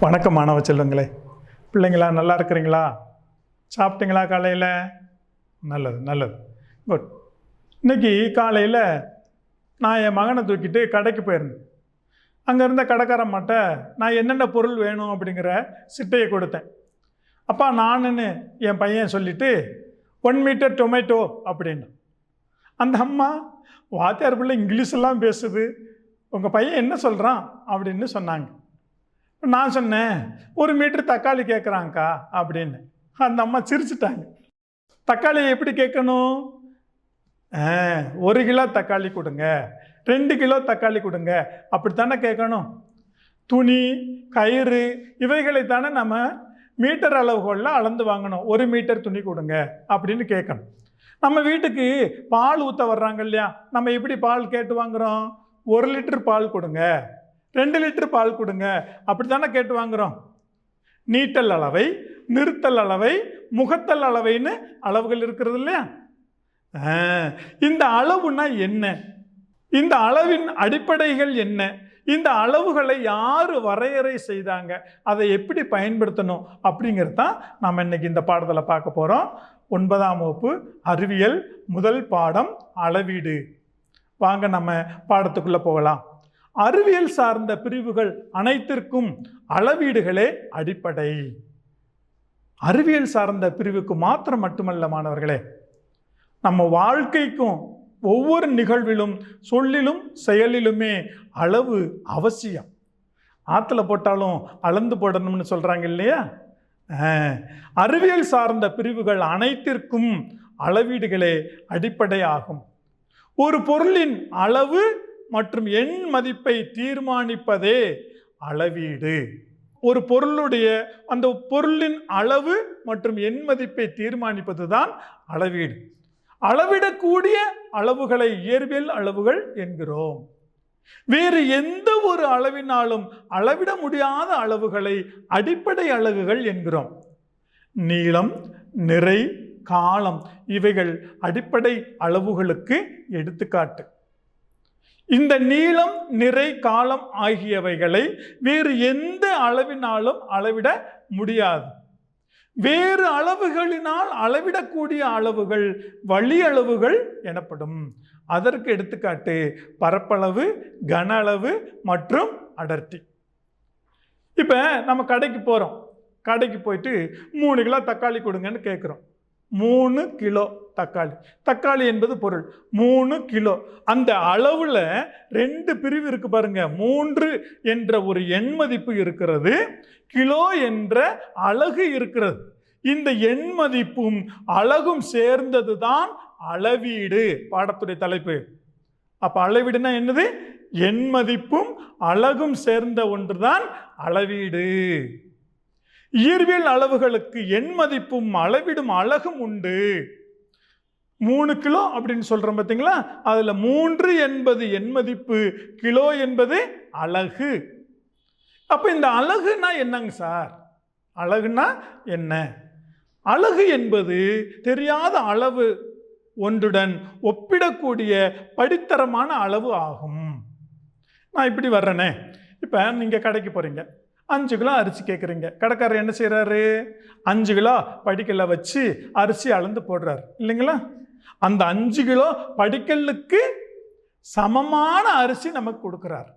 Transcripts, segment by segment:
வணக்கம் மாணவ செல்வங்களே. பிள்ளைங்களா நல்லா இருக்கிறீங்களா? சாப்பிட்டீங்களா காலையில்? நல்லது நல்லது. குட் இன்னைக்கு காலையில் நான் என் மகனை தூக்கிட்டு கடைக்கு போயிருந்தேன். அங்கே இருந்த கடைக்காரம்மாட்ட நான் என்னென்ன பொருள் வேணும்? அப்படிங்கிற சிட்டையை கொடுத்தேன். அப்பா நானுன்னு என் பையன் சொல்லிவிட்டு ஒன் மீட்டர் டொமேட்டோ அப்படின்னு அந்த அம்மா வாத்தியார் பிள்ளை இங்கிலீஷெல்லாம் பேசுது. உங்கள் பையன் என்ன சொல்கிறான் அப்படின்னு சொன்னாங்க. நான் சொன்னேன் ஒரு மீட்டர் தக்காளி கேட்குறாங்க்கா அப்படின்னு. அந்த அம்மா சிரிச்சிட்டாங்க. தக்காளி எப்படி கேட்கணும்? ஒரு கிலோ தக்காளி கொடுங்க ரெண்டு கிலோ தக்காளி கொடுங்க அப்படித்தானே கேட்கணும்? துணி கயிறு இவைகளை தானே நம்ம மீட்டர் அளவுகளில் அளந்து வாங்கணும். ஒரு மீட்டர் துணி கொடுங்க அப்படின்னு கேட்கணும். நம்ம வீட்டுக்கு பால் ஊற்ற வர்றாங்க இல்லையா? நம்ம எப்படி பால் கேட்டு வாங்குறோம்? ஒரு லிட்டர் பால் கொடுங்க. ரெண்டு லிட்டர் பால் கொடுங்க. அப்படி தானே கேட்டு வாங்குறோம்? நீட்டல் அளவை நிறுத்தல் அளவை முகத்தல் அளவைன்னு அளவுகள் இருக்கிறது இல்லையா? இந்த அளவுனா என்ன? இந்த அளவின் அடிப்படைகள் என்ன? இந்த அளவுகளை யார் வரையறை செய்தாங்க? அதை எப்படி பயன்படுத்தணும்? அப்படிங்கிறது தான் நாம் இன்னைக்கு இந்த பாடத்தில் பார்க்க போகிறோம் ஒன்பதாம் வகுப்பு அறிவியல் முதல் பாடம் அளவீடு. வாங்க நம்ம பாடத்துக்குள்ளே போகலாம். அறிவியல் சார்ந்த பிரிவுகள் அனைத்திற்கும் அளவீடுகளே அடிப்படை. அறிவியல் சார்ந்த பிரிவுக்கு மாத்திரம் மட்டுமல்ல மாணவர்களே நம்ம வாழ்க்கைக்கும் ஒவ்வொரு நிகழ்விலும் சொல்லிலும் செயலிலுமே அளவு அவசியம். ஆற்றுல போட்டாலும் அளந்து போடணும்னு சொல்கிறாங்க இல்லையா? அறிவியல் சார்ந்த பிரிவுகள் அனைத்திற்கும் அளவீடுகளே அடிப்படை ஆகும் ஒரு பொருளின் அளவு மற்றும் எண் மதிப்பை தீர்மானிப்பதே அளவீடு. ஒரு பொருளுடைய அந்த பொருளின் அளவு மற்றும் எண் மதிப்பை தீர்மானிப்பது தான் அளவீடு. அளவிடக்கூடிய அளவுகளை இயற்பியல் அளவுகள் என்கிறோம். வேறு எந்த ஒரு அளவினாலும் அளவிட முடியாத அளவுகளை அடிப்படை அலகுகள் என்கிறோம். நீளம் நிறை காலம் இவைகள் அடிப்படை அளவுகளுக்கு எடுத்துக்காட்டு. இந்த நீளம் நிறை காலம் ஆகியவைகளை வேறு எந்த அளவினாலும் அளவிட முடியாது. வேறு அளவுகளினால் அளவிடக்கூடிய அளவுகள் வழி அளவுகள் எனப்படும். அதற்கு எடுத்துக்காட்டு பரப்பளவு கன அளவு மற்றும் அடர்த்தி. இப்போ நம்ம கடைக்கு போகிறோம் கடைக்கு போயிட்டு மூணு கிலோ தக்காளி கொடுங்கன்னு கேட்குறோம் மூணு கிலோ தக்காளி. தக்காளி என்பது பொருள். மூணு கிலோ. அந்த அளவில் ரெண்டு பிரிவு இருக்கு பாருங்க. மூன்று என்ற ஒரு எண் மதிப்பு இருக்கிறது. கிலோ என்ற அழகு இருக்கிறது. இந்த எண் மதிப்பும் அழகும் சேர்ந்தது தான் அளவீடு. பாடத்துடைய தலைப்பு. அப்போ அளவீடுனா என்னது? எண் மதிப்பும் அழகும் சேர்ந்த ஒன்று தான் அளவீடு. இயற்பியல் அளவுகளுக்கு எண் மதிப்பும் அளவிடும் அழகும் உண்டு. மூணு கிலோ அப்படின்னு சொல்கிறோம் பார்த்தீங்களா அதில் மூன்று என்பது எண் மதிப்பு கிலோ என்பது அழகு. அப்போ இந்த அழகுனா என்னங்க சார்? அழகுனா என்ன? அழகு என்பது தெரியாத அளவு ஒன்றுடன் ஒப்பிடக்கூடிய படித்தரமான அளவு ஆகும். நான் இப்படி வர்றேனே. இப்போ நீங்கள் கடைக்கு போகிறீங்க அஞ்சு கிலோ அரிசி கேட்குறீங்க கடைக்காரர் என்ன செய்கிறாரு அஞ்சு கிலோ படிக்கல்ல வச்சு அரிசி அளந்து போடுறாரு. இல்லைங்களா? அந்த அஞ்சு கிலோ படிக்கல்லுக்கு சமமான அரிசி நமக்கு கொடுக்குறாரு.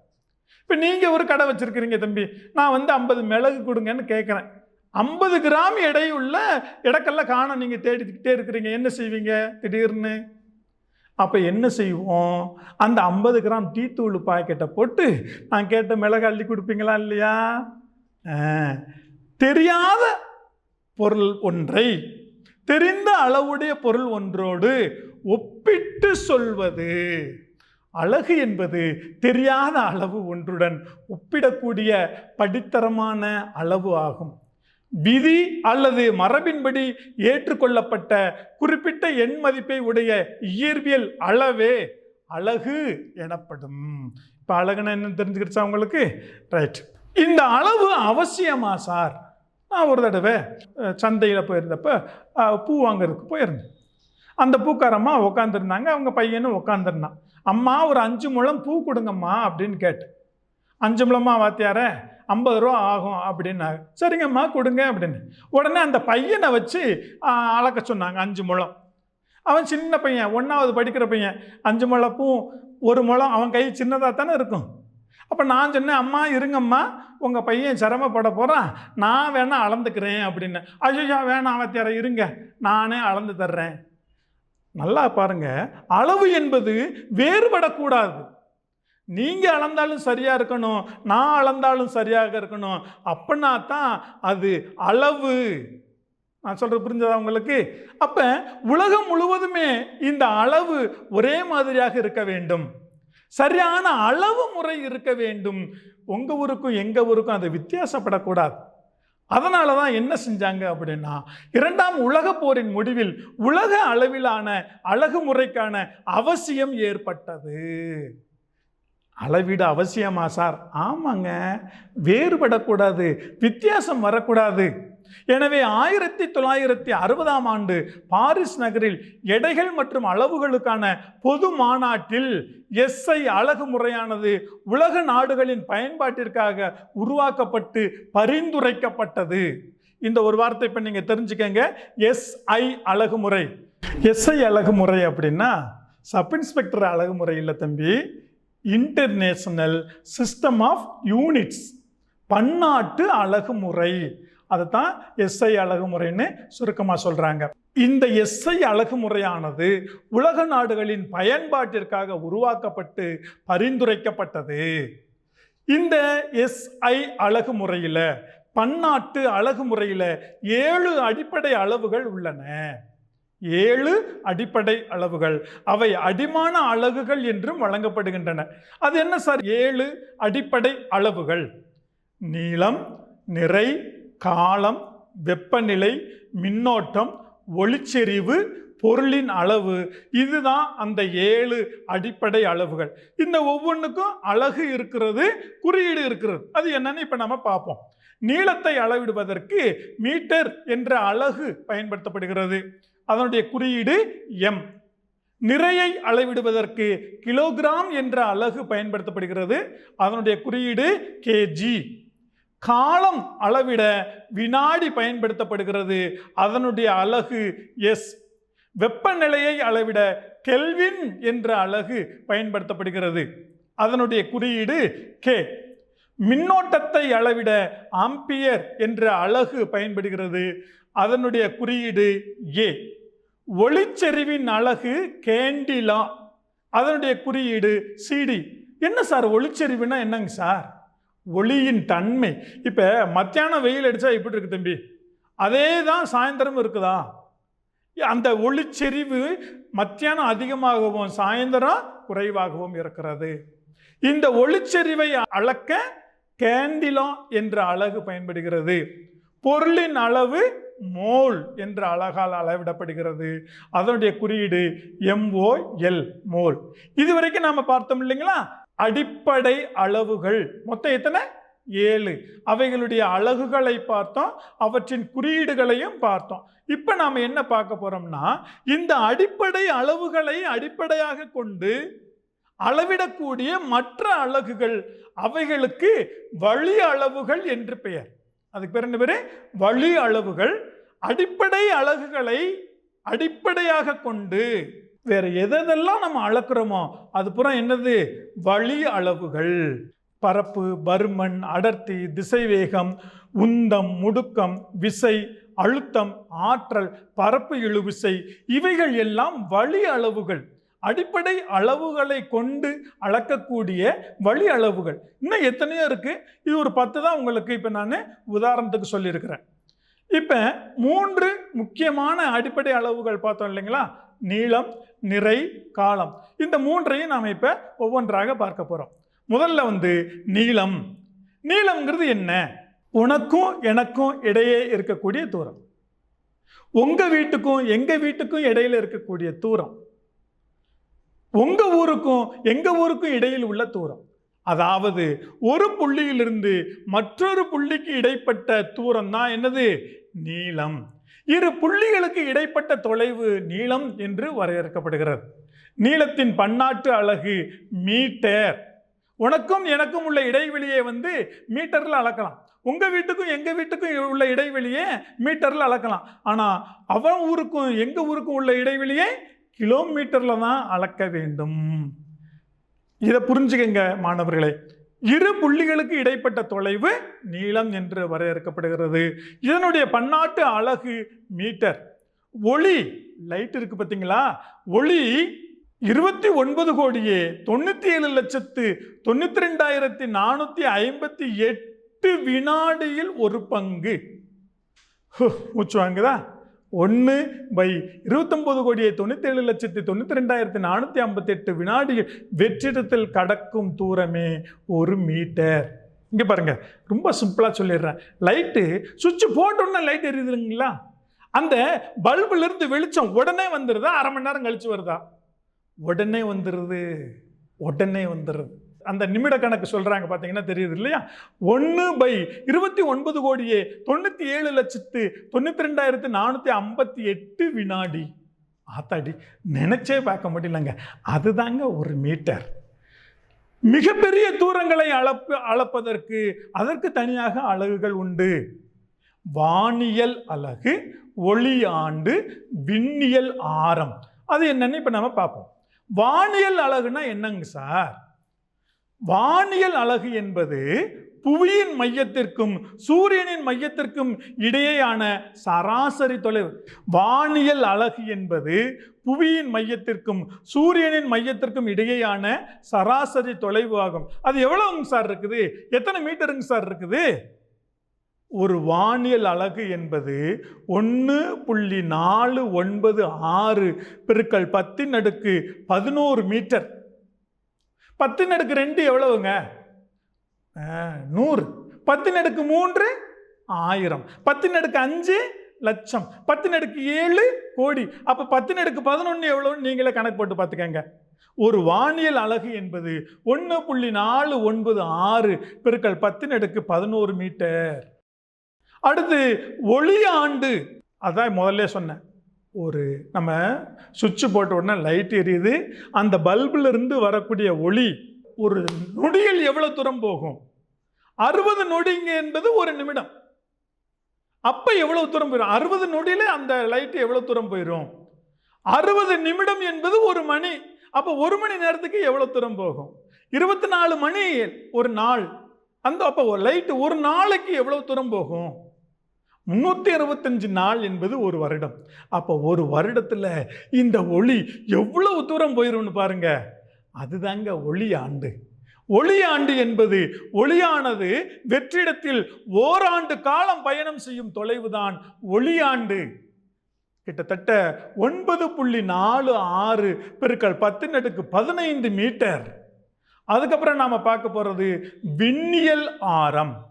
இப்போ நீங்கள் ஒரு கடை வச்சுருக்கிறீங்க தம்பி. நான் வந்து ஐம்பது மிளகு கொடுங்கன்னு கேட்குறேன் ஐம்பது கிராம் எடையுள்ள இடக்கல்ல காண நீங்கள் தேடிக்கிட்டே இருக்கிறீங்க. என்ன செய்வீங்க? திடீர்னு. அப்போ என்ன செய்வோம்? அந்த ஐம்பது கிராம் டீ தூள் பாக்கெட்டை போட்டு நான் கேட்ட மிளகு அள்ளி கொடுப்பீங்களா இல்லையா? தெரியாத பொருள் ஒன்றை தெரிந்த அளவுடைய பொருள் ஒன்றோடு ஒப்பிட்டு சொல்வது. அழகு என்பது தெரியாத அளவு ஒன்றுடன் ஒப்பிடக்கூடிய படித்தரமான அளவு ஆகும். விதி அல்லது மரபின்படி ஏற்றுக்கொள்ளப்பட்ட குறிப்பிட்ட எண் மதிப்பை உடைய இயற்பியல் அளவே அழகு எனப்படும். இப்போ அழகுன்னு என்ன தெரிஞ்சுக்கிடுச்சா உங்களுக்கு? ரைட் இந்த அளவு அவசியமா சார்? நான் ஒரு தடவை சந்தையில் போயிருந்தப்ப பூ வாங்குறதுக்கு போயிருந்தேன். அந்த பூக்காரம்மா உட்காந்துருந்தாங்க அவங்க பையனும் உட்காந்துருந்தான் அம்மா ஒரு அஞ்சு முழம் பூ கொடுங்கம்மா அப்படின்னு கேட்டேன். அஞ்சு முழமா வாத்தியார? ஐம்பது ரூபா ஆகும் அப்படின்னாங்க சரிங்கம்மா கொடுங்க அப்படின்னு உடனே அந்த பையனை வச்சு அளக்க சொன்னாங்க அஞ்சு முழம். அவன் சின்ன பையன் ஒன்றாவது படிக்கிற பையன். அஞ்சு முழப்பூ ஒரு முழம் அவன் கை சின்னதாக தானே இருக்கும். அப்போ நான் சொன்னேன் அம்மா இருங்கம்மா. உங்கள் பையன் சிரமப்பட போகிறான் நான் வேணால் அளந்துக்கிறேன் அப்படின்னு. அஜயா வேணாம் அவத்தியார இருங்க. நானே அளந்து தர்றேன். நல்லா பாருங்க. அளவு என்பது வேறுபடக்கூடாது. நீங்கள் அளந்தாலும் சரியாக இருக்கணும். நான் அளந்தாலும் சரியாக இருக்கணும். அப்படின்னா தான் அது அளவு. நான் சொல்கிறது புரிஞ்சதா உங்களுக்கு? அப்போ உலகம் முழுவதுமே இந்த அளவு ஒரே மாதிரியாக இருக்க வேண்டும். சரியான அளவு முறை இருக்க வேண்டும். உங்கள் ஊருக்கும் எங்கள் ஊருக்கும் அது வித்தியாசப்படக்கூடாது. அதனால தான் என்ன செஞ்சாங்க அப்படின்னா இரண்டாம் உலக போரின் முடிவில் உலக அளவிலான அழகு முறைக்கான அவசியம் ஏற்பட்டது. அளவீடு அவசியமா சார்? ஆமாங்க. வேறுபடக்கூடாது. வித்தியாசம் வரக்கூடாது. எனவே ஆயிரத்தி தொள்ளாயிரத்தி அறுபதாம் ஆண்டு பாரிஸ் நகரில் எடைகள் மற்றும் அளவுகளுக்கான பொது மாநாட்டில் எஸ்ஐ அழகு முறையானது உலக நாடுகளின் பயன்பாட்டிற்காக உருவாக்கப்பட்டு பரிந்துரைக்கப்பட்டது. இந்த ஒரு வார்த்தை இப்போ நீங்கள் தெரிஞ்சுக்கங்க. எஸ்ஐ அழகுமுறை. எஸ்ஐ அழகுமுறை அப்படின்னா சப் இன்ஸ்பெக்டர் அழகுமுறை இல்லை தம்பி. International system of units. பன்னாட்டு அதை தான் எஸ்ஐ அழகுமுறைன்னு சுருக்கமாக சொல்கிறாங்க இந்த எஸ்ஐ அழகுமுறையானது உலக நாடுகளின் பயன்பாட்டிற்காக உருவாக்கப்பட்டு பரிந்துரைக்கப்பட்டது. இந்த எஸ்ஐ அழகுமுறையில் பன்னாட்டு அழகுமுறையில் ஏழு அடிப்படை அளவுகள் உள்ளன. ஏழு அடிப்படை அளவுகள். அவை அடிமான அலகுகள் என்றும் வழங்கப்படுகின்றன. அது என்ன சார்? ஏழு அடிப்படை அளவுகள். நீளம் நிறை காலம் வெப்பநிலை மின்னோட்டம் ஒளிச்செறிவு பொருளின் அளவு. இதுதான் அந்த ஏழு அடிப்படை அளவுகள். இந்த ஒவ்வொன்றுக்கும் அழகு இருக்கிறது குறியீடு இருக்கிறது. அது என்னன்னு இப்போ நம்ம பார்ப்போம். நீளத்தை அளவிடுவதற்கு மீட்டர் என்ற அலகு பயன்படுத்தப்படுகிறது. அதனுடைய குறியீடு எம் நிறையை அளவிடுவதற்கு கிலோகிராம் என்ற அலகு பயன்படுத்தப்படுகிறது. அதனுடைய குறியீடு கேஜி காலம் அளவிட வினாடி பயன்படுத்தப்படுகிறது. அதனுடைய அலகு எஸ். வெப்பநிலையை அளவிட கெல்வின் என்ற அலகு பயன்படுத்தப்படுகிறது. அதனுடைய குறியீடு கே மின்னோட்டத்தை அளவிட ஆம்பியர் என்ற அலகு பயன்படுகிறது. அதனுடைய குறியீடு ஏ ஒளிச்செறிவின் அலகு கேண்டிலா. அதனுடைய குறியீடு சிடி என்ன சார் ஒளிச்செறிவுனா என்னங்க சார்? ஒளியின் தன்மை. இப்போ மத்தியானம் வெயில் அடித்தா எப்படி இருக்கு தம்பி? அதே தான் சாயந்தரம் இருக்குதா? அந்த ஒளிச்செறிவு மத்தியானம் அதிகமாகவும் சாயந்தரம் குறைவாகவும் இருக்கிறது. இந்த ஒளிச்செறிவை அளக்க கேண்டிலா என்ற அழகு பயன்படுகிறது. பொருளின் அளவு மோல் என்ற அழகால் அளவிடப்படுகிறது. அதனுடைய குறியீடு எம்ஓஎல் மோல். இதுவரைக்கும் நாம் பார்த்தோம் இல்லைங்களா? அடிப்படை அளவுகள். மொத்தம் எத்தனை? ஏழு. அவைகளுடைய அலகுகளை பார்த்தோம் அவற்றின் குறியீடுகளையும் பார்த்தோம். இப்போ நாம் என்ன பார்க்க போகிறோம்னா இந்த அடிப்படை அளவுகளை அடிப்படையாக கொண்டு அளவிடக்கூடிய மற்ற அலகுகள் அவைகளுக்கு வழி அளவுகள் என்று பெயர். அதுக்கு பேர் என்ன பேர்? வழி அளவுகள். அடிப்படை அலகுகளை அடிப்படையாக கொண்டு வேறு எதெல்லாம் நம்ம அளக்குறோமோ அது புறம் என்னது? வழி அளவுகள் பரப்பு பருமன் அடர்த்தி திசைவேகம் உந்தம் முடுக்கம் விசை அழுத்தம் ஆற்றல் பரப்பு இழுவிசை இவைகள் எல்லாம் வழி அளவுகள். அடிப்படை அளவுகளை கொண்டு அளக்கக்கூடிய வழி அளவுகள். இன்னும் எத்தனையோ இருக்குது இது ஒரு பத்து தான் உங்களுக்கு இப்போ நான் உதாரணத்துக்கு சொல்லியிருக்கிறேன். இப்போ மூன்று முக்கியமான அடிப்படை அளவுகள் பார்த்தோம் இல்லைங்களா? நீளம் நிறை காலம். இந்த மூன்றையும் நாம் இப்போ ஒவ்வொன்றாக பார்க்க போகிறோம் முதல்ல வந்து நீளம். நீளம்ங்கிறது என்ன? உனக்கும் எனக்கும் இடையே இருக்கக்கூடிய தூரம். உங்கள் வீட்டுக்கும் எங்கள் வீட்டுக்கும் இடையில இருக்கக்கூடிய தூரம். உங்கள் ஊருக்கும் எங்கள் ஊருக்கும் இடையில் உள்ள தூரம். அதாவது ஒரு புள்ளியிலிருந்து மற்றொரு புள்ளிக்கு இடைப்பட்ட தூரம் தான் என்னது? நீளம். இரு புள்ளிகளுக்கு இடைப்பட்ட தொலைவு நீளம் என்று வரையறுக்கப்படுகிறது. நீளத்தின் பன்னாட்டு அலகு மீட்டர். உனக்கும் எனக்கும் உள்ள இடைவெளியை வந்து மீட்டரில் அளக்கலாம். உங்கள் வீட்டுக்கும் எங்கள் வீட்டுக்கும் உள்ள இடைவெளியை மீட்டரில் அளக்கலாம். ஆனால் அவன் ஊருக்கும் எங்கள் ஊருக்கும் உள்ள இடைவெளியை கிலோமீட்டரில் தான் அளக்க வேண்டும். இதை புரிஞ்சுக்கங்க மாணவர்களே. இரு புள்ளிகளுக்கு இடைப்பட்ட தொலைவு நீளம் என்று வரையறுக்கப்படுகிறது. இதனுடைய பன்னாட்டு அலகு மீட்டர். ஒளி லைட் இருக்கு பார்த்தீங்களா? ஒளி இருபத்தி ஒன்பது கோடியே தொண்ணூற்றி ஏழு லட்சத்து தொண்ணூற்றி ரெண்டாயிரத்தி நானூற்றி ஐம்பத்தி எட்டு வினாடியில் ஒரு பங்கு. மூச்சு வாங்குதா? ஒன்று பை இருபத்தொம்போது கோடியே தொண்ணூற்றேழு லட்சத்தி தொண்ணூற்றி ரெண்டாயிரத்தி நானூற்றி ஐம்பத்தெட்டு வினாடிகள் வெற்றிடத்தில் கடக்கும் தூரமே ஒரு மீட்டர். இங்கே பாருங்க ரொம்ப சிம்பிளாக சொல்லிடுறேன். லைட்டு சுவிட்ச் போட்டோன்னே லைட் எரியுதுங்களா? அந்த பல்புலேருந்து வெளிச்சம் உடனே வந்துடுதா அரை மணி நேரம் கழிச்சு வருதா? உடனே வந்துடுது உடனே வந்துடுது அந்த நிமிட கணக்கு சொல்கிறாங்க பார்த்தீங்கன்னா தெரியுது இல்லையா? ஒன்று பை இருபத்தி ஒன்பது கோடியே தொண்ணூற்றி ஏழு லட்சத்து தொண்ணூற்றி ரெண்டாயிரத்து நானூற்றி ஐம்பத்தி எட்டு வினாடி. ஆத்தாடி நினச்சே பார்க்க முடியலங்க. அதுதாங்க ஒரு மீட்டர். மிகப்பெரிய தூரங்களை அளப்பு அளப்பதற்கு அதற்கு தனியாக அலகுகள் உண்டு. வானியல் அலகு ஒளி ஆண்டு விண்ணியல் ஆரம். அது என்னன்னு இப்போ நம்ம பார்ப்போம். வானியல் அழகுனா என்னங்க சார்? வானியல் அலகு என்பது புவியின் மையத்திற்கும் சூரியனின் மையத்திற்கும் இடையேயான சராசரி தொலைவு. வானியல் அலகு என்பது புவியின் மையத்திற்கும் சூரியனின் மையத்திற்கும் இடையேயான சராசரி தொலைவு ஆகும். அது எவ்வளவுங்க சார் இருக்குது? எத்தனை மீட்டருங்க சார் இருக்குது? ஒரு வானியல் அலகு என்பது ஒன்று புள்ளி நாலு ஒன்பது ஆறு பெருக்கள் பத்தின் அடுக்கு பதினோரு மீட்டர். பத்து நடுக்கு ரெண்டு எவ்வளவுங்க? ஆ, நூறு. பத்து நடுக்கு மூன்று ஆயிரம். பத்து அடுக்கு அஞ்சு லட்சம். பத்து நடுக்கு ஏழு கோடி. அப்போ பத்து நடுக்கு பதினொன்று எவ்வளோன்னு நீங்களே கணக்கு போட்டு பார்த்துக்கங்க. ஒரு வானியல் அலகு என்பது ஒன்று புள்ளி நாலு ஒன்பது ஆறு பெருக்கள் பத்து நடுக்கு பதினோரு மீட்டர். அடுத்து ஒளி ஆண்டு. அதான் முதல்ல சொன்னேன். ஒரு நம்ம சுவிட்ச் போட்ட உடனே லைட் எரியுது. அந்த பல்பில் இருந்து வரக்கூடிய ஒளி ஒரு நொடியில் எவ்வளோ தூரம் போகும்? அறுபது நொடிங்க என்பது ஒரு நிமிடம். அப்போ எவ்வளோ தூரம் போயிடும் அறுபது நொடியில் அந்த லைட் எவ்வளோ தூரம் போயிடும் அறுபது நிமிடம் என்பது ஒரு மணி. அப்போ ஒரு மணி நேரத்துக்கு எவ்வளோ தூரம் போகும்? இருபத்தி நாலு மணி ஒரு நாள். அந்த அப்போ லைட்டு ஒரு நாளைக்கு எவ்வளோ தூரம் போகும்? முந்நூற்றி அறுபத்தஞ்சு நாள் என்பது ஒரு வருடம். அப்போ ஒரு வருடத்தில் இந்த ஒளி எவ்வளவு தூரம் போயிடும்னு பாருங்க. அதுதாங்க ஒளி ஆண்டு ஒளி ஆண்டு என்பது ஒளியானது வெற்றிடத்தில் ஓராண்டு காலம் பயணம் செய்யும் தொலைவுதான் ஒளியாண்டு. கிட்டத்தட்ட ஒன்பது புள்ளி நாலு ஆறு பெருக்கள் பத்து நடுக்கு பதினைந்து மீட்டர். அதுக்கப்புறம் நாம் பார்க்க போகிறது விண்ணியல் ஆரம்.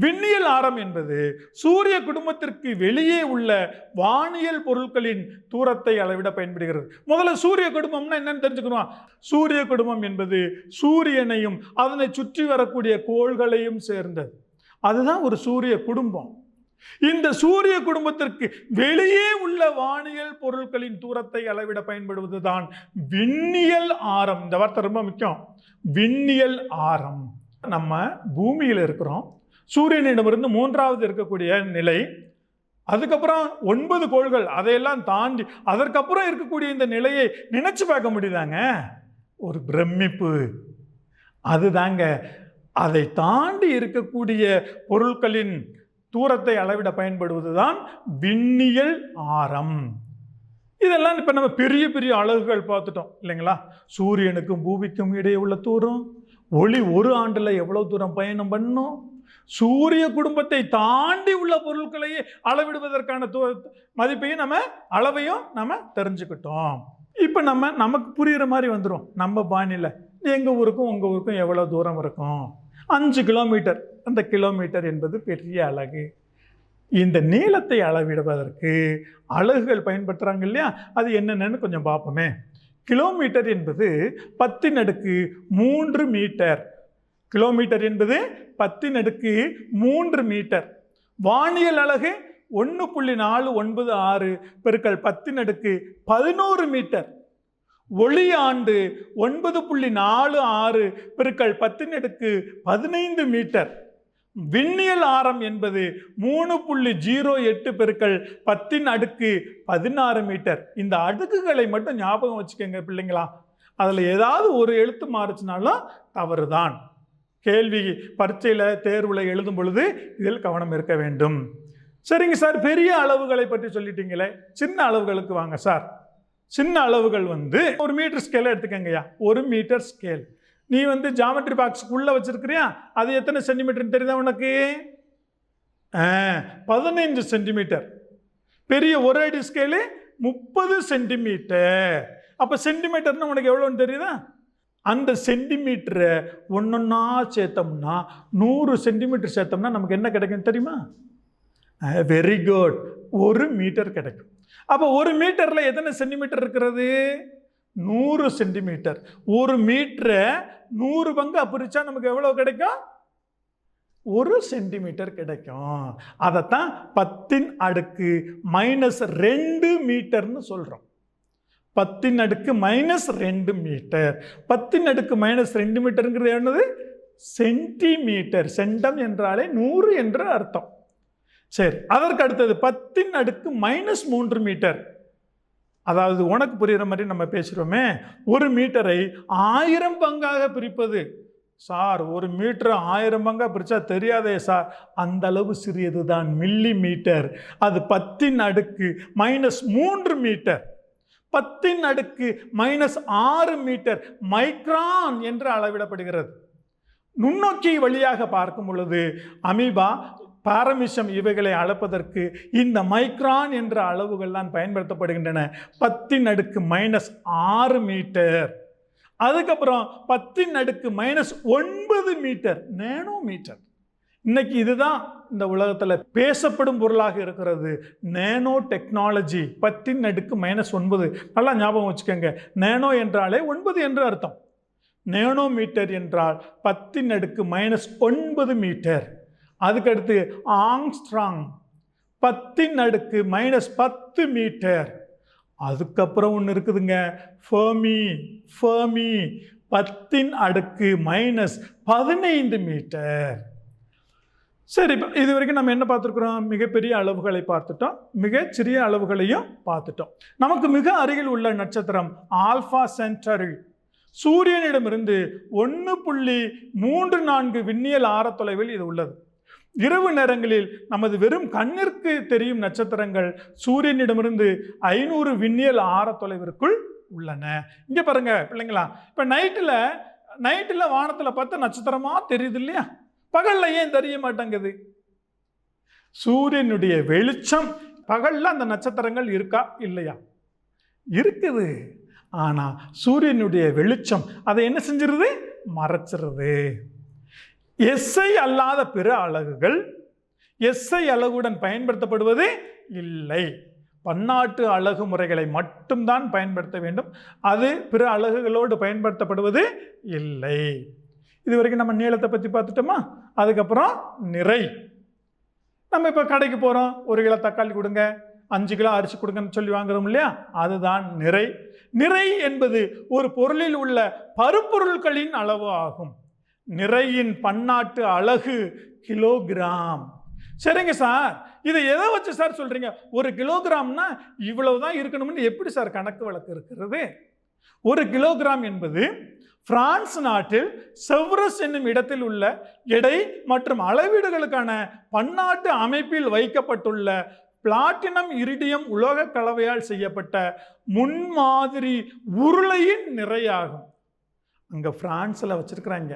விண்ணியல் ஆரம் என்பது சூரிய குடும்பத்திற்கு வெளியே உள்ள வானியல் பொருட்களின் தூரத்தை அளவிட பயன்படுகிறது. முதல்ல சூரிய குடும்பம்னா என்னன்னு தெரிஞ்சுக்கணும்? சூரிய குடும்பம் என்பது சூரியனையும் அதனை சுற்றி வரக்கூடிய கோள்களையும் சேர்ந்தது. அதுதான் ஒரு சூரிய குடும்பம். இந்த சூரிய குடும்பத்திற்கு வெளியே உள்ள வானியல் பொருட்களின் தூரத்தை அளவிட பயன்படுவதுதான் விண்ணியல் ஆரம். இந்த வார்த்தை ரொம்ப முக்கியம். விண்ணியல் ஆரம். நம்ம பூமியில் இருக்கிறோம். சூரியனிடமிருந்து மூன்றாவது இருக்கக்கூடிய நிலை அதுக்கப்புறம் ஒன்பது கோள்கள் அதையெல்லாம் தாண்டி அதற்கப்புறம் இருக்கக்கூடிய இந்த நிலையை நினைச்சு பார்க்க முடியுதாங்க? ஒரு பிரமிப்பு. அதுதாங்க. அதை தாண்டி இருக்கக்கூடிய பொருட்களின் தூரத்தை அளவிட பயன்படுவதுதான் விண்ணியல் ஆரம். இதெல்லாம் இப்போ நம்ம பெரிய பெரிய அலகுகள் பார்த்துட்டோம் இல்லைங்களா? சூரியனுக்கும் பூமிக்கும் இடையே உள்ள தூரம் ஒளி ஒரு ஆண்டில் எவ்வளோ தூரம் பயணம் பண்ணும்? சூரிய குடும்பத்தை தாண்டி உள்ள பொருட்களையே அளவிடுவதற்கான தூ மதிப்பையும் நம்ம அளவையும் நம்ம தெரிஞ்சுக்கிட்டோம். இப்போ நம்ம நமக்கு புரிகிற மாதிரி வந்துடும் நம்ம பாணியில் எங்கள் ஊருக்கும் உங்கள் ஊருக்கும் எவ்வளோ தூரம் இருக்கும்? அஞ்சு கிலோமீட்டர். அந்த கிலோமீட்டர் என்பது பெரிய அலகு. இந்த நீளத்தை அளவிடுவதற்கு அலகுகள் பயன்படுத்துகிறாங்க இல்லையா? அது என்னென்னு கொஞ்சம் பார்ப்போமே. கிலோமீட்டர் என்பது பத்தின் அடுக்கு மூன்று மீட்டர். கிலோமீட்டர் என்பது பத்தின் அடுக்கு மூன்று மீட்டர். வானியல் அழகு ஒன்று புள்ளி நாலு ஒன்பது ஆறு பெருக்கள் பத்தின் அடுக்கு பதினோரு மீட்டர். ஒளி ஆண்டு ஒன்பது புள்ளி நாலு ஆறு பெருக்கள் பத்தின் அடுக்கு பதினைந்து மீட்டர். விண்ணியல் ஆரம் என்பது மூணு புள்ளி ஜீரோ எட்டு பெருக்கள் பத்தின் அடுக்கு பதினாறு மீட்டர். இந்த அடுக்குகளை மட்டும் ஞாபகம் வச்சுக்கோங்க பிள்ளைங்களா. அதில் ஏதாவது ஒரு எழுத்து மாறுச்சுனாலும் தவறு தான் கேள்வி பரீட்சையில் தேர்வில் எழுதும் பொழுது இதில் கவனம் இருக்க வேண்டும். சரிங்க சார் பெரிய அளவுகளை பற்றி சொல்லிட்டீங்களே சின்ன அளவுகளுக்கு வாங்க சார். சின்ன அளவுகள் வந்து ஒரு மீட்டர் ஸ்கேலை எடுத்துக்கங்கய்யா ஒரு மீட்டர் ஸ்கேல் நீ வந்து ஜாமெட்ரி பாக்ஸ்க்குள்ளே வச்சுருக்கிறியா? அது எத்தனை சென்டிமீட்டர்னு தெரியுதா உனக்கு? ஆ, பதினைஞ்சு சென்டிமீட்டர். பெரிய ஒரு அடி ஸ்கேலு முப்பது சென்டிமீட்டர். அப்போ சென்டிமீட்டர்னு உனக்கு எவ்வளோன்னு தெரியுதா? அந்த சென்டிமீட்டரை ஒன்றொன்னா சேர்த்தோம்னா நூறு சென்டிமீட்டர் சேர்த்தோம்னா நமக்கு என்ன கிடைக்கும் தெரியுமா? வெரி குட் ஒரு மீட்டர் கிடைக்கும். அப்போ ஒரு மீட்டரில் எத்தனை சென்டிமீட்டர் இருக்கிறது? நூறு சென்டிமீட்டர். ஒரு மீட்டரை நூறு பங்கு பிரிச்சா நமக்கு எவ்வளோ கிடைக்கும்? ஒரு சென்டிமீட்டர் கிடைக்கும். அதைத்தான் பத்தின் அடுக்கு மைனஸ் ரெண்டு மீட்டர்னு சொல்கிறோம் பத்தின் அடுக்கு மைனஸ் ரெண்டு மீட்டர் பத்தின் அடுக்கு மைனஸ் ரெண்டு மீட்டருங்கிறது என்னது? சென்டிமீட்டர் சென்டம் என்றாலே நூறு என்று அர்த்தம். சரி அதற்கு அடுத்தது பத்தின் அடுக்கு மைனஸ் மூன்று மீட்டர் அதாவது உனக்கு புரிகிற மாதிரி நம்ம பேசுகிறோமே ஒரு மீட்டரை ஆயிரம் பங்காக பிரிப்பது. சார் ஒரு மீட்டர் ஆயிரம் பங்காக பிரித்தா தெரியாதே சார். அந்த அளவு சிறியது தான் மில்லி மீட்டர் அது பத்தின் அடுக்கு மைனஸ் மூன்று மீட்டர் பத்தின் அடுக்கு மைனஸ் ஆறு மீட்டர் மைக்ரான் என்று அளவிடப்படுகிறது. நுண்ணோக்கி வழியாக பார்க்கும் பொழுது அமீபா பாரமிஷம் இவைகளை அளப்பதற்கு இந்த மைக்ரான் என்ற அளவுகள் தான் பயன்படுத்தப்படுகின்றன. பத்தின் அடுக்கு மைனஸ் ஆறு மீட்டர் அதுக்கப்புறம் பத்தின் அடுக்கு மைனஸ் ஒன்பது மீட்டர் நேனோ மீட்டர் இன்னைக்கு இதுதான் இந்த உலகத்தில் பேசப்படும் பொருளாக இருக்கிறது. நேனோ டெக்னாலஜி பத்தின் அடுக்கு மைனஸ் ஒன்பது. நல்லா ஞாபகம் வச்சுக்கோங்க. நேனோ என்றாலே ஒன்பது என்று அர்த்தம். நேனோ மீட்டர் என்றால் பத்தின் அடுக்கு மைனஸ் ஒன்பது மீட்டர். அதுக்கடுத்து ஆங்ஸ்ட்ராங். பத்தின் அடுக்கு மைனஸ் பத்து மீட்டர். அதுக்கப்புறம் ஒன்று இருக்குதுங்க. Fermi fermi. பத்தின் அடுக்கு மைனஸ் பதினைந்து மீட்டர். சரி இப்போ இது வரைக்கும் நம்ம என்ன பார்த்துருக்குறோம்? மிகப்பெரிய அளவுகளை பார்த்துட்டோம். மிகச்சிறிய அளவுகளையும் பார்த்துட்டோம். நமக்கு மிக அருகில் உள்ள நட்சத்திரம் ஆல்ஃபா சென்டரி சூரியனிடமிருந்து ஒன்று புள்ளி மூன்று நான்கு விண்ணியல் ஆரத்தொலைவில் இது உள்ளது. இரவு நேரங்களில் நமது வெறும் கண்ணிற்கு தெரியும் நட்சத்திரங்கள் சூரியனிடமிருந்து ஐநூறு விண்ணியல் ஆரத்தொலைவிற்குள் உள்ளன. இங்கே பாருங்க பிள்ளைங்களா இப்போ நைட்டில் நைட்டில் வானத்தில் பார்த்தா நட்சத்திரமாக தெரியுது இல்லையா? பகலில் ஏன் தெரிய மாட்டேங்குது? சூரியனுடைய வெளிச்சம் பகலில் அந்த நட்சத்திரங்கள் இருக்கா? இல்லையா? இருக்குது. ஆனால் சூரியனுடைய வெளிச்சம் அதை என்ன செஞ்சிருது? மறைச்சிருது. எஸ்ஐ அல்லாத பிற அலகுகள் எஸ்ஐ அலகுடன் பயன்படுத்தப்படுவது இல்லை. பன்னாட்டு அழகு முறைகளை மட்டும்தான் பயன்படுத்த வேண்டும். அது பிற அழகுகளோடு பயன்படுத்தப்படுவது இல்லை. இது வரைக்கும் நம்ம நீளத்தை பற்றி பார்த்துட்டோமா? அதுக்கப்புறம் நிறை. நம்ம இப்போ கடைக்கு போகிறோம் ஒரு கிலோ தக்காளி கொடுங்க. அஞ்சு கிலோ அரிசி கொடுங்கன்னு சொல்லி வாங்குறோம் இல்லையா? அதுதான் நிறை. நிறை என்பது ஒரு பொருளில் உள்ள பருப்பொருட்களின் அளவு ஆகும். நிறையின் பன்னாட்டு அழகு கிலோகிராம். சரிங்க சார். இதை எதை வச்சு சார் சொல்கிறீங்க ஒரு கிலோகிராம்னா இவ்வளவு தான் இருக்கணும்னு எப்படி சார் கணக்கு வழக்கு இருக்கிறது? ஒரு கிலோகிராம் என்பது பிரான்ஸ் நாட்டில் செவ்ரஸ் என்னும் இடத்தில் உள்ள எடை மற்றும் அளவீடுகளுக்கான பன்னாட்டு அமைப்பில் வைக்கப்பட்டுள்ள பிளாட்டினம் இரிடியம் உலோக கலவையால் செய்யப்பட்ட முன்மாதிரி உருளையின் நிறையாகும். அங்கே பிரான்ஸில் வச்சிருக்கிறாங்க.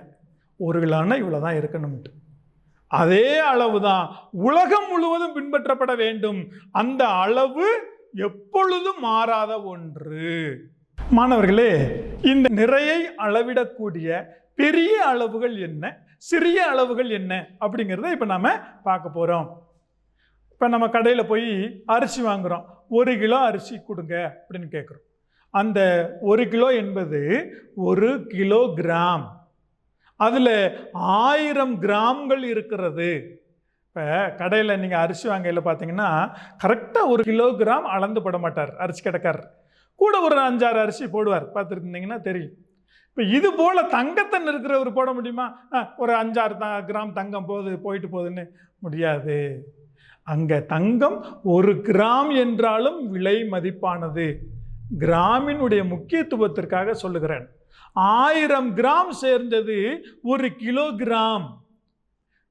ஒரு கிலோன்னா இவ்வளோ தான் இருக்கணும்ட்டு. அதே அளவு தான் உலகம் முழுவதும் பின்பற்றப்பட வேண்டும். அந்த அளவு எப்பொழுதும் மாறாத ஒன்று. மாணவர்களே இந்த நிறையை அளவிடக்கூடிய பெரிய அளவுகள் என்ன சிறிய அளவுகள் என்ன அப்படிங்கிறத இப்போ நாம் பார்க்க போகிறோம் இப்போ நம்ம கடையில் போய் அரிசி வாங்குகிறோம் ஒரு கிலோ அரிசி கொடுங்க அப்படின்னு கேட்குறோம் அந்த ஒரு கிலோ என்பது ஒரு கிலோ கிராம். அதில் ஆயிரம் கிராம்கள் இருக்கிறது. இப்போ கடையில் நீங்கள் அரிசி வாங்கையில் பார்த்தீங்கன்னா கரெக்டாக ஒரு கிலோகிராம் அளந்து போட மாட்டார் அரிசி கடைக்காரர். கூட ஒரு அஞ்சாறு அரிசி போடுவார். பார்த்துருந்தீங்கன்னா தெரியும். இப்போ இது போல் தங்கத்தை இருக்கிறவர் போட முடியுமா? ஒரு அஞ்சாறு த கிராம் தங்கம் போகுது போயிட்டு போகுதுன்னு முடியாது. அங்கே தங்கம் ஒரு கிராம் என்றாலும் விலை மதிப்பானது. கிராமினுடைய முக்கியத்துவத்திற்காக சொல்லுகிறேன். ஆயிரம் கிராம் சேர்ந்தது ஒரு கிலோகிராம்.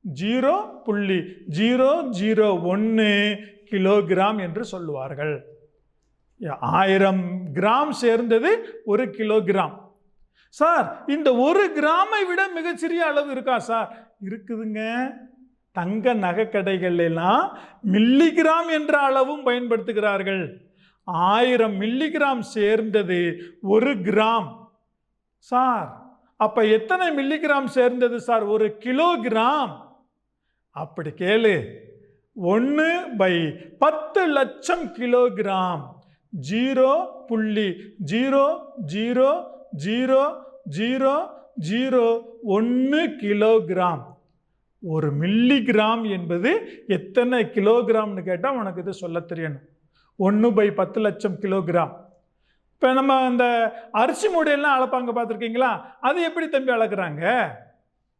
ஜீரோ புள்ளி ஜீரோ ஜீரோ ஒன்று கிலோகிராம் என்று சொல்லுவார்கள். ஆயிரம் கிராம் சேர்ந்தது ஒரு கிலோகிராம். சார் இந்த ஒரு கிராமை விட மிகச்சிறிய அளவு இருக்கா சார்? இருக்குதுங்க. தங்க நகைக்கடைகள் எல்லாம் மில்லிகிராம் என்ற அளவும் பயன்படுத்துகிறார்கள். ஆயிரம் மில்லிகிராம் சேர்ந்தது ஒரு கிராம். சார் அப்போ எத்தனை மில்லிகிராம் சேர்ந்தது சார்? ஒரு கிலோகிராம். அப்படி கேளு. ஒன்று பை பத்து லட்சம் கிலோகிராம். ஜீரோ புள்ளி zero zero zero zero zero ஒன்று கிலோகிராம். ஒரு மில்லிகிராம் என்பது எத்தனை கிலோகிராம்னு கேட்டால் உனக்கு இது சொல்ல தெரியணும். ஒன்று பை பத்து லட்சம் கிலோகிராம். இப்போ நம்ம அந்த அரிசி மூடையெல்லாம் அளப்பாங்க பார்த்துருக்கீங்களா? அது எப்படி தம்பி அளக்குறாங்க?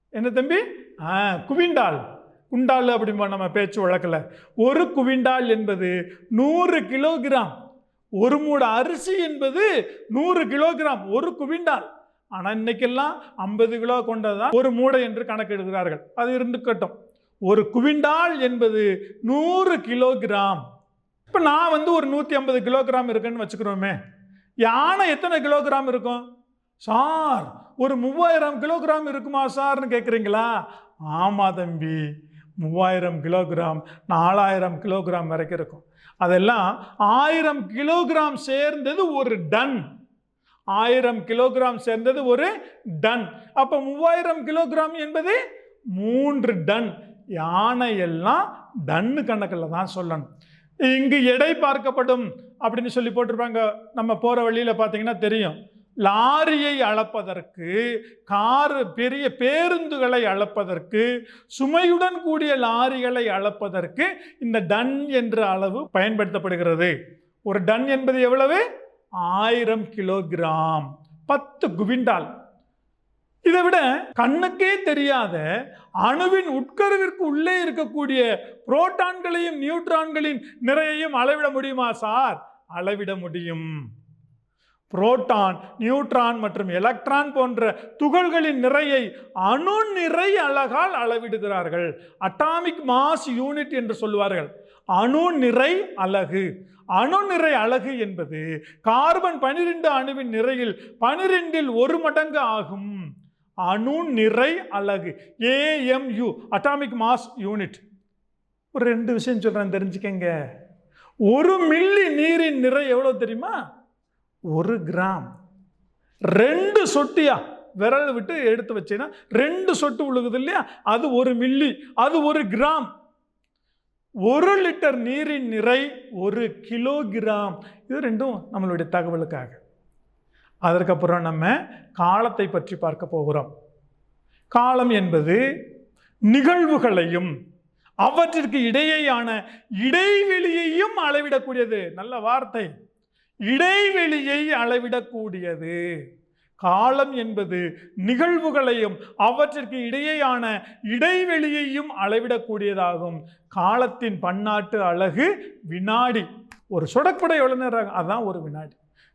என்ன தம்பி? ஆ குவிண்டால். குண்டால் அப்படிம்போ நம்ம பேச்சு வழக்கில். ஒரு குவிண்டால் என்பது நூறு கிலோகிராம். ஒரு மூட அரிசி என்பது நூறு கிலோகிராம் ஒரு குவிண்டால். ஆனால் இன்னைக்கெல்லாம் ஐம்பது கிலோ கொண்டதான் ஒரு மூடை என்று கணக்கெடுக்கிறார்கள் அது இருந்துக்கட்டும். ஒரு குவிண்டால் என்பது நூறு கிலோகிராம். இப்போ நான் வந்து ஒரு நூற்றி ஐம்பது கிலோகிராம் இருக்குன்னு வச்சுக்கிறோமே. யானை எத்தனை கிலோகிராம் இருக்கும்? சார் ஒரு மூவாயிரம் கிலோகிராம் இருக்குமா சார்னு கேட்குறீங்களா ஆமாம் தம்பி. மூவாயிரம் கிலோகிராம் நாலாயிரம் கிலோகிராம் வரைக்கும் இருக்கும். அதெல்லாம் ஆயிரம் கிலோகிராம் சேர்ந்தது ஒரு டன். ஆயிரம் கிலோகிராம் சேர்ந்தது ஒரு டன். அப்போ மூவாயிரம் கிலோகிராம் என்பது மூன்று டன். யானை எல்லாம் டன்னு கணக்கில் தான் சொல்லணும். இங்கு எடை பார்க்கப்படும் அப்படின்னு சொல்லி போட்டிருப்பாங்க. நம்ம போகிற வழியில் பார்த்தீங்கன்னா தெரியும். லாரியை அளப்பதற்கு காரு பெரிய பேருந்துகளை அளப்பதற்கு சுமையுடன் கூடிய லாரிகளை அளப்பதற்கு இந்த டன் என்ற அளவு பயன்படுத்தப்படுகிறது. ஒரு டன் என்பது எவ்வளவு? ஆயிரம் கிலோகிராம். பத்து குவிண்டால். இதை விட கண்ணுக்கே தெரியாத அணுவின் உட்கருவிற்கு உள்ளே இருக்கக்கூடிய புரோட்டான்களையும் நியூட்ரான்களின் நிறையையும் அளவிட முடியுமா சார்? அளவிட முடியும். புரோட்டான் நியூட்ரான் மற்றும் எலக்ட்ரான் போன்ற துகள்களின் நிறையை அணு நிறை அழகால் அளவிடுகிறார்கள். அட்டாமிக் மாஸ் யூனிட் என்று சொல்லுவார்கள். அணு நிறை அலகு. அணு நிறை அலகு என்பது கார்பன் பனிரெண்டு அணுவின் நிறையில் பனிரெண்டில் ஒரு மடங்கு ஆகும். அணு நிறை அலகு. ஏஎம்யு அட்டாமிக் மாஸ் யூனிட் ஒரு ரெண்டு விஷயம் சொல்கிறேன் தெரிஞ்சுக்கங்க. ஒரு மில்லி நீரின் நிறை எவ்வளோ தெரியுமா? ஒரு கிராம். ரெண்டு சொட்டியா? விரல் விட்டு எடுத்து வச்சேன்னா ரெண்டு சொட்டு விழுகுது இல்லையா? அது ஒரு மில்லி அது ஒரு கிராம். ஒரு லிட்டர் நீரின் நிறை ஒரு கிலோகிராம். இது ரெண்டும் நம்மளுடைய தகவலுக்காக. அதற்கப்புறம் நம்ம காலத்தை பற்றி பார்க்க போகிறோம். காலம் என்பது நிகழ்வுகளையும் அவற்றிற்கு இடையேயான இடைவெளியையும் அளவிடக்கூடியது. நல்ல வார்த்தை. இடைவெளியை அளவிடக்கூடியது. காலம் என்பது நிகழ்வுகளையும் அவற்றிற்கு இடையேயான இடைவெளியையும் அளவிடக்கூடியதாகும். காலத்தின் பன்னாட்டு அழகு வினாடி. ஒரு சொடக்குடை எவ்வளோ நேரம் ஆகும்? அதான் ஒரு வினாடி.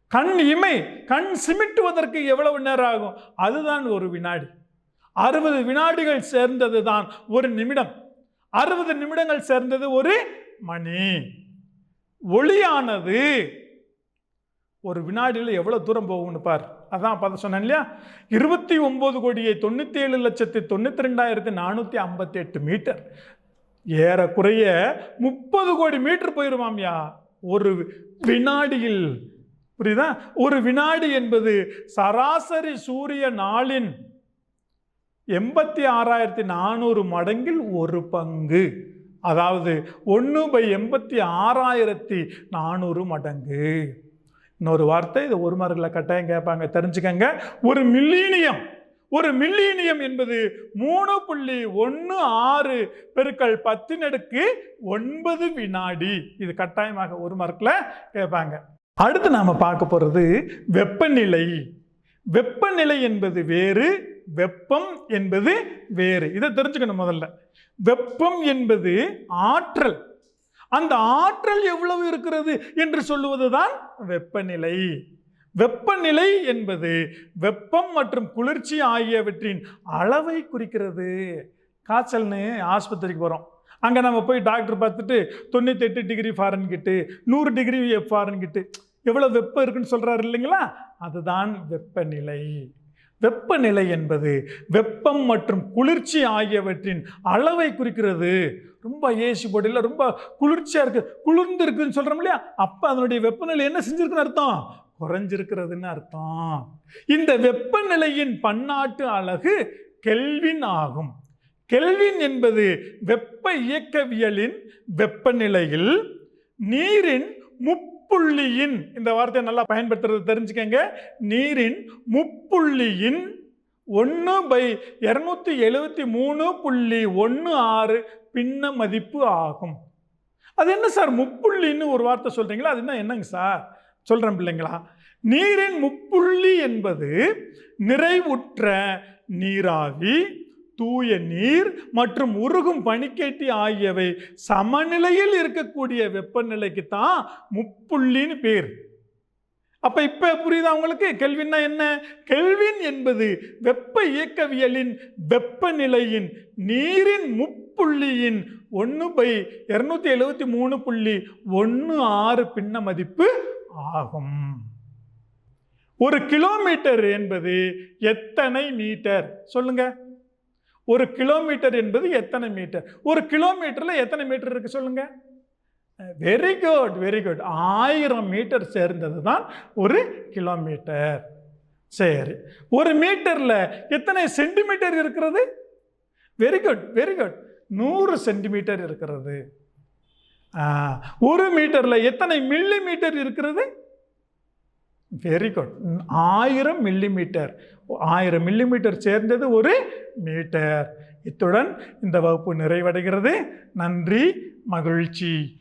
கண் இமை கண் சிமிட்டுவதற்கு எவ்வளவு நேரம் ஆகும்? அதுதான் ஒரு வினாடி. அறுபது வினாடிகள் சேர்ந்தது தான் ஒரு நிமிடம். அறுபது நிமிடங்கள் சேர்ந்தது ஒரு மணி. ஒளியானது ஒரு வினாடியில் எவ்வளோ தூரம் போகும்னு பார். அதான் பார்த்து சொன்னேன் இல்லையா? இருபத்தி ஒம்பது கோடியை தொண்ணூற்றி ஏழு லட்சத்தி தொண்ணூற்றி ரெண்டாயிரத்தி நானூற்றி ஐம்பத்தி எட்டு மீட்டர். ஏறக்குறைய முப்பது கோடி மீட்டர் போயிடுவாம்யா ஒரு வினாடியில். புரியுதா? ஒரு வினாடி என்பது சராசரி சூரிய நாளின் எண்பத்தி ஆறாயிரத்தி நானூறு மடங்கில் ஒரு பங்கு. அதாவது ஒன்று பை எண்பத்தி ஆறாயிரத்தி நானூறு மடங்கு. இன்னொரு வார்த்தை இது ஒரு மார்க்கில் கட்டாயம் கேட்பாங்க. தெரிஞ்சுக்கங்க. ஒரு மில்லீனியம். ஒரு மில்லீனியம் என்பது மூணு புள்ளி ஒன்று ஆறு பெருக்கல் பத்தினடுக்கு ஒன்பது வினாடி. இது கட்டாயமாக ஒரு மார்க்கில் கேட்பாங்க. அடுத்து நாம் பார்க்க போகிறது வெப்பநிலை. வெப்பநிலை என்பது வேறு வெப்பம் என்பது வேறு. இதை தெரிஞ்சுக்கணும் முதல்ல. வெப்பம் என்பது ஆற்றல். அந்த ஆற்றல் எவ்வளவு இருக்கிறது என்று சொல்லுவதுதான் வெப்பநிலை. வெப்பநிலை என்பது வெப்பம் மற்றும் குளிர்ச்சி ஆகியவற்றின் அளவை குறிக்கிறது. காய்ச்சல்னு ஆஸ்பத்திரிக்கு போகிறோம் அங்கே நம்ம போய் டாக்டர் பார்த்துட்டு தொண்ணூத்தெட்டு டிகிரி ஃபாரன் கிட்டு நூறு டிகிரி ஃபாரன் கிட்டு எவ்வளோ வெப்பம் இருக்குன்னு சொல்கிறாரு இல்லைங்களா? அதுதான் வெப்பநிலை. வெப்பநிலை என்பது வெப்பம் மற்றும் குளிர்ச்சி ஆகியவற்றின் அளவை குறிக்கிறது. ரொம்ப ஏசி போட்டியில் ரொம்ப குளிர்ச்சியாக இருக்குது குளிர்ந்துருக்குன்னு சொல்கிறோம் இல்லையா? அப்போ அதனுடைய வெப்பநிலை என்ன செஞ்சுருக்குன்னு அர்த்தம்? குறைஞ்சிருக்கிறதுன்னு அர்த்தம். இந்த வெப்பநிலையின் பன்னாட்டு அலகு கெல்வின் ஆகும். கெல்வின் என்பது வெப்ப இயக்கவியலின் வெப்பநிலையில் நீரின் முப்புள்ளியின் இந்த வார்த்தையை நல்லா பயன்படுத்துறது தெரிஞ்சுக்கங்க. நீரின் முப்புள்ளியின் ஒன்று பை இரநூத்தி எழுபத்தி மூணு புள்ளி ஒன்று ஆறு பின்ன மதிப்பு ஆகும். அது என்ன சார்? முப்புள்ளின்னு ஒரு வார்த்தை சொல்கிறீங்களா அது என்ன என்னங்க சார்? சொல்கிறேன் பிள்ளைங்களா. நீரின் முப்புள்ளி என்பது நிறைவுற்ற நீராவி தூய நீர் மற்றும் உருகும் பனிக்கட்டி ஆகியவை சமநிலையில் இருக்கக்கூடிய வெப்பநிலைக்கு தான் முப்புள்ளின்னு பேர். அப்ப இப்ப புரியுதா உங்களுக்கு? கெல்வின்னா என்ன? கெல்வின் என்பது வெப்ப இயக்கவியலின் வெப்பநிலையின் நீரின் முப்புள்ளியின் ஒன்று பை இரநூத்தி எழுபத்தி மூணு புள்ளி ஒன்று ஆறு பின்ன மதிப்பு ஆகும். ஒரு கிலோமீட்டர் என்பது எத்தனை மீட்டர் சொல்லுங்க. ஒரு கிலோமீட்டர் என்பது எத்தனை மீட்டர் ஒரு கிலோமீட்டரில் எத்தனை மீட்டர் இருக்கு சொல்லுங்கள் வெரி குட் வெரி குட் ஆயிரம் மீட்டர் சேர்ந்தது தான் ஒரு கிலோமீட்டர் சரி. ஒரு மீட்டரில் எத்தனை சென்டிமீட்டர் இருக்கிறது? வெரி குட் வெரி குட் நூறு சென்டிமீட்டர் இருக்கிறது. ஒரு மீட்டரில் எத்தனை மில்லி மீட்டர் இருக்கிறது? வெரி குட் ஆயிரம் மில்லி மீட்டர் ஆயிரம் மில்லி மீட்டர் சேர்ந்தது ஒரு மீட்டர் இத்துடன் இந்த வகுப்பு நிறைவடைகிறது. நன்றி மகிழ்ச்சி.